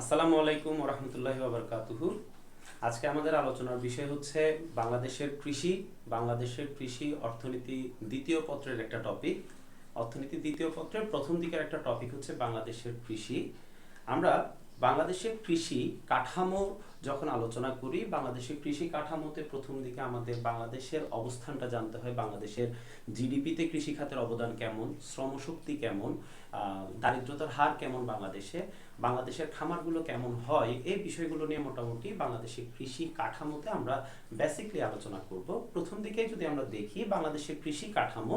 আসসালামু আলাইকুম রহমতুল্লাহ বাবরকাতুহু আজকে আমাদের আলোচনার বিষয় হচ্ছে বাংলাদেশের কৃষি বাংলাদেশের কৃষি অর্থনীতি দ্বিতীয় পত্রের একটা টপিক অর্থনীতি দ্বিতীয় পত্রের প্রথম দিকের একটা টপিক হচ্ছে বাংলাদেশের কৃষি। আমরা বাংলাদেশের কৃষি কাঠামো যখন আলোচনা করি, বাংলাদেশের কৃষি কাঠামোতে প্রথম দিকে আমাদের বাংলাদেশের অবস্থানটা জানতে হয়, বাংলাদেশের জিডিপিতে কৃষি খাতের অবদান কেমন, শ্রমশক্তি কেমন দারিদ্রতার হার কেমন বাংলাদেশে, বাংলাদেশের খামারগুলো কেমন হয়, এই বিষয়গুলো নিয়ে মোটামুটি বাংলাদেশের কৃষি কাঠামোতে আমরা বেসিকলি আলোচনা করব। প্রথম দিকে যদি আমরা দেখি, বাংলাদেশের কৃষি কাঠামো,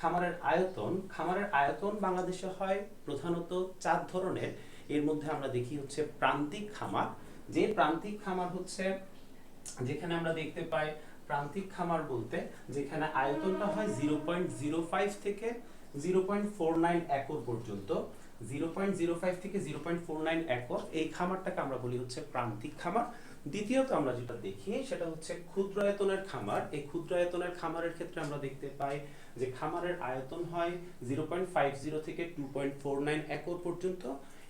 খামারের আয়তন খামারের আয়তন বাংলাদেশে হয় প্রধানত চার ধরনের। এর মধ্যে আমরা দেখি হচ্ছে প্রান্তিক খামার। যে প্রান্তিক খামার হচ্ছে, যেখানে আমরা দেখতে পাই প্রান্তিক খামার বলতে, যেখানে আয়তনটা হয় জিরো পয়েন্ট জিরো ফাইভ থেকে zero point four nine acre পর্যন্ত। জিরো পয়েন্ট জিরো ফাইভ থেকে zero point four nine acre, এই খামারটাকে আমরা বলি হচ্ছে প্রান্তিক খামার। দ্বিতীয়ত আমরা যেটা দেখি, সেটা হচ্ছে ক্ষুদ্র আয়তনের খামার। এই ক্ষুদ্র আয়তনের খামারের ক্ষেত্রে আমরা দেখতে পাই যে খামারের আয়তন হয় জিরো পয়েন্ট ফাইভ জিরো থেকে two point four nine acre পর্যন্ত।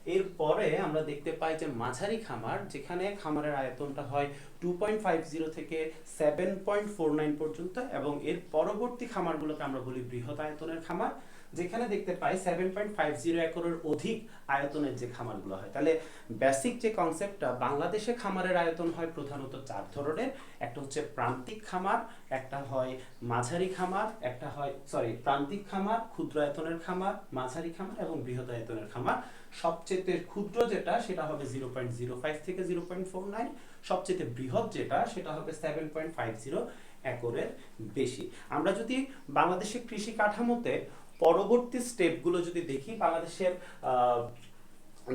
এরপরে আমরা দেখতে পাই যে মাঝারি খামার, যেখানে খামারের আয়তনটা হয় টু পয়েন্ট ফাইভ জিরো থেকে সেভেন পয়েন্ট ফোর নাইন পর্যন্ত এবং এর পরবর্তী খামারগুলোকে আমরা বলি বৃহৎ আয়তনের খামার। যেখানে দেখতে পাই সেভেন পয়েন্ট ফাইভ জিরো একরের অধিক আয়তনের যে খামারগুলো হয়। তাহলে বেসিক যে কনসেপ্টটা বাংলাদেশে খামারের আয়তন হয় প্রধানত চার ধরনের। একটা হচ্ছে প্রান্তিক খামার, একটা হয় মাঝারি খামার, একটা হয় সরি প্রান্তিক খামার, ক্ষুদ্র আয়তনের খামার, মাঝারি খামার এবং বৃহৎ আয়তনের খামার। সবচেয়ে ক্ষুদ্র যেটা, সেটা হবে জিরো পয়েন্ট জিরো ফাইভ থেকে জিরো পয়েন্ট ফোর নাইন সবচেয়ে বৃহৎ যেটা, সেটা হবে সেভেন পয়েন্ট ফাইভ জিরো একরের বেশি। আমরা যদি বাংলাদেশের কৃষি কাঠামোতে পরবর্তী স্টেপগুলো যদি দেখি, বাংলাদেশের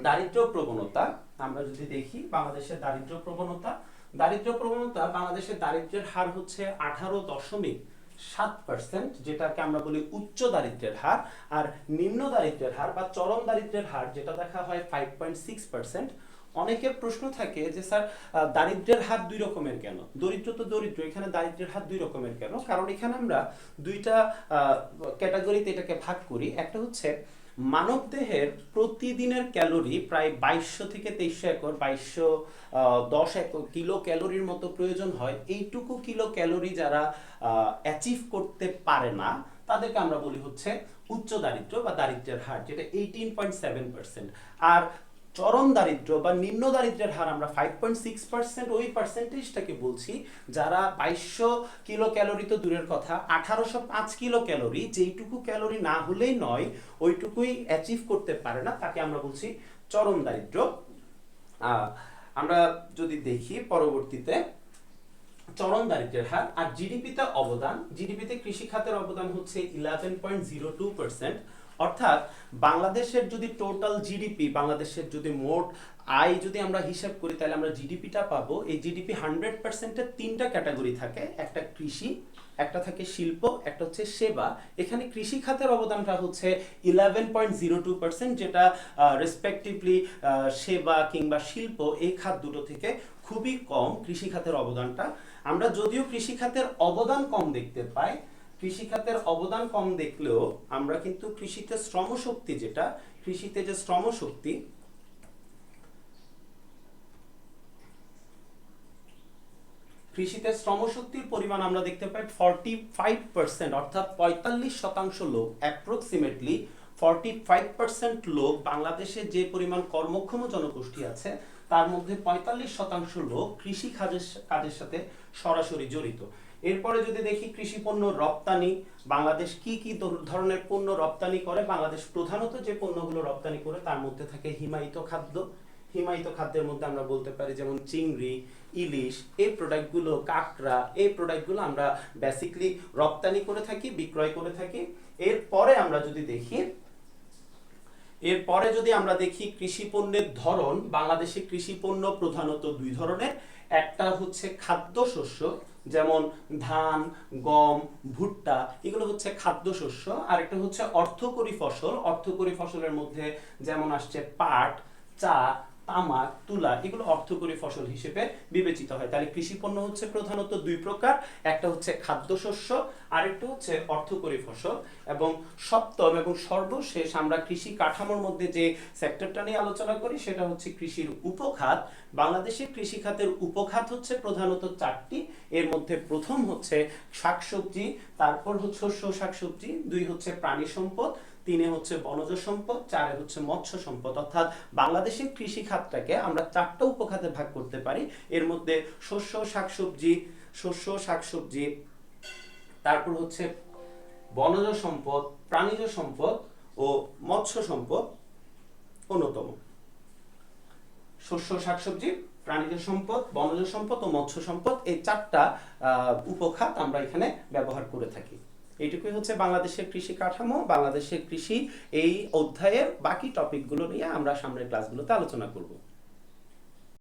দারিদ্র প্রবণতা, আমরা যদি দেখি বাংলাদেশের দারিদ্র প্রবণতা দারিদ্র প্রবণতা বাংলাদেশের দারিদ্র্যের হার হচ্ছে আঠারো দশমিক সাত পার্সেন্ট যেটাকে আমরা বলি উচ্চ দারিদ্র্যের হার, আর নিম্ন দারিদ্রের হার বা চরম দারিদ্রের হার, যেটা দেখা হয় ফাইভ পয়েন্ট সিক্স পার্সেন্ট অনেকের প্রশ্ন থাকে যে স্যার আহ, দারিদ্র্যের হার দুই রকমের কেন? দরিদ্র তো দরিদ্র এখানে দারিদ্র্যের হার দুই রকমের কেন? কারণ এখানে আমরা দুইটা ক্যাটাগরিতে এটাকে ভাগ করি। একটা হচ্ছে মানব দেহের প্রতিদিনের ক্যালোরি প্রায় বাইশশো থেকে তেইশশো একর বাইশশো দশ একর কিলো ক্যালোরির মতো প্রয়োজন হয়। এইটুকু কিলো ক্যালোরি যারা অ্যাচিভ করতে পারে না তাদেরকে আমরা বলি হচ্ছে উচ্চ দারিদ্র বা দারিদ্র্যের হার যেটা এইটিন পয়েন্ট সেভেন পার্সেন্ট আর চরম দারিদ্র বা নিম্ন দারিদ্র্যের হার আমরা ফাইভ পয়েন্ট সিক্স পার্সেন্ট ওই পার্সেন্টেজটাকে বলছি, যারা বাইশশো কিলো ক্যালোরি তো দূরের কথা, আঠারোশো পাঁচ কিলো ক্যালোরি যেইটুকু ক্যালোরি না হলেই নয়, ওইটুকুই অ্যাচিভ করতে পারে না, তাকে আমরা বলছি চরম দারিদ্র আমরা যদি দেখি পরবর্তীতে, চরম দারিদ্রের হার আর জিডিপিতে অবদান জিডিপিতে কৃষি খাতের অবদান হচ্ছে eleven point zero two percent অর্থাৎ বাংলাদেশের যদি টোটাল জিডিপি বাংলাদেশের যদি মোট আয় যদি আমরা হিসাব করি, তাহলে আমরা জিডিপিটা পাবো। এই জিডিপি হান্ড্রেড পার্সেন্টের তিনটা ক্যাটাগরি থাকে। একটা কৃষি, একটা থাকে শিল্প, একটা হচ্ছে সেবা। এখানে কৃষি খাতের অবদানটা হচ্ছে eleven point zero two percent যেটা রেসপেক্টিভলি সেবা কিংবা শিল্প, এই খাত দুটো থেকে খুবই কম কৃষি খাতের অবদানটা। আমরা যদিও কৃষি খাতের অবদান কম দেখতে পাই কৃষি খাতের অবদান কম দেখলেও আমরা কিন্তু কৃষিতে শ্রমশক্তি যেটা, কৃষিতে যে শ্রমশক্তি, কৃষিতে শ্রমশক্তির পরিমাণ আমরা দেখতে পাই ফর্টি ফাইভ পার্সেন্ট অর্থাৎ পঁয়তাল্লিশ শতাংশ লোক অ্যাপ্রক্সিমেটলি ফর্টি ফাইভ পার্সেন্ট লোক বাংলাদেশে যে পরিমাণ কর্মক্ষম জনগোষ্ঠী আছে, তার মধ্যে পঁয়তাল্লিশ শতাংশ লোক কৃষি কাজের কাজের সাথে সরাসরি জড়িত। এরপরে যদি দেখি কৃষি পণ্য রপ্তানি, বাংলাদেশ কি কি ধরনের পণ্য রপ্তানি করে, বাংলাদেশ প্রধানত যে পণ্যগুলো রপ্তানি করে তার মধ্যে থাকে হিমায়িত খাদ্য। হিমায়িত খাদ্যের মধ্যে আমরা বলতে পারি যেমন চিংড়ি, ইলিশ, এই প্রোডাক্টগুলো কাঁকড়া, এই প্রোডাক্টগুলো আমরা বেসিকলি রপ্তানি করে থাকি, বিক্রয় করে থাকি। এরপরে আমরা যদি দেখি এরপরে যদি আমরা দেখি কৃষি পণ্যের ধরন, বাংলাদেশে কৃষি পণ্য প্রধানত দুই ধরনের। একটা হচ্ছে খাদ্যশস্য, যেমন ধান, গম, ভুট্টা, এগুলো হচ্ছে খাদ্যশস্য। আর একটা হচ্ছে অর্থকরী ফসল, অর্থকরী ফসলের মধ্যে যেমন আসছে পাট, চা তামাক তুলা এগুলো অর্থকরী ফসল হিসেবে বিবেচিত হয়। তাহলে কৃষি পণ্য হচ্ছে প্রধানত দুই প্রকার, একটা হচ্ছে খাদ্যশস্য, আরেকটা হচ্ছে অর্থকরী ফসল। এবং সপ্তম এবং সর্বশেষ আমরা কৃষি কাঠামোর মধ্যে যে সেক্টরটা নিয়ে আলোচনা করি, সেটা হচ্ছে কৃষির উপখাত। বাংলাদেশের কৃষি খাতের উপখাত হচ্ছে প্রধানত চারটি। এর মধ্যে প্রথম হচ্ছে শাকসবজি, তারপর হচ্ছে শস্য শাকসবজি, দুই হচ্ছে প্রাণী সম্পদ তিনে হচ্ছে বনজ সম্পদ, চারে হচ্ছে মৎস্য সম্পদ। অর্থাৎ বাংলাদেশের কৃষি খাতটাকে আমরা চারটা উপখাতে ভাগ করতে পারি। এর মধ্যে শস্য, শাকসবজি শস্য, শাকসবজি, তারপর হচ্ছে বনজ সম্পদ, প্রাণীজ সম্পদ ও মৎস্য সম্পদ অন্যতম। শস্য, শাকসবজি, প্রাণীজ সম্পদ, বনজ সম্পদ ও মৎস্য সম্পদ, এই চারটা উপখাত আমরা এখানে ব্যবহার করে থাকি। এইটুকুই হচ্ছে বাংলাদেশের কৃষি কাঠামো, বাংলাদেশের কৃষি এই অধ্যায়ের বাকি টপিকগুলো নিয়ে আমরা সামনের ক্লাসগুলোতে আলোচনা করব।